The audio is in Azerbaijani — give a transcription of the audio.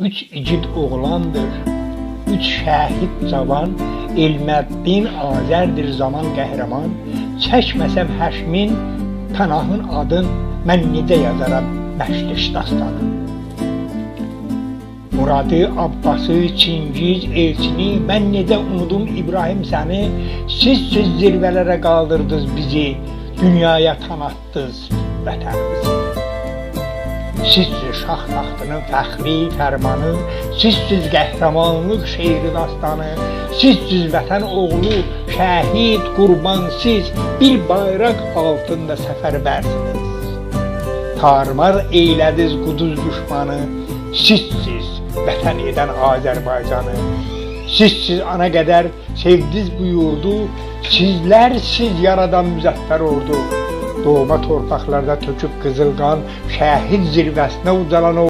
Üç igid oğlandır, üç şəhid cavan, Elməddin Azərdir zaman qəhrəman. Çəkməsəm həşmin, pənahın adın, mən necə yazaram məşliş dastanı. Muradı, Abbası, Çingiz, Elçini, mən necə unudum İbrahim səni, siz siz zirvələrə qaldırdınız bizi, dünyaya tanıtdınız vətənimizi. Sizsiz şah taxtının fəxri fərmanı, sizsiz qəhrəmanlıq şeiri dastanı, sizsiz vətən oğlu, şəhid, qurban siz bir bayraq altında səfərbərsiniz. Tarmar eylədiniz quduz düşmanı, sizsiz vətən edən Azərbaycanı. Sizsiz ana qədər sevdiniz bu yurdu, sizlər siz yaradan müzəffər ordu. Doğma torpaqlarda töküb qızıl qan, şəhid zirvəsinə ucalan o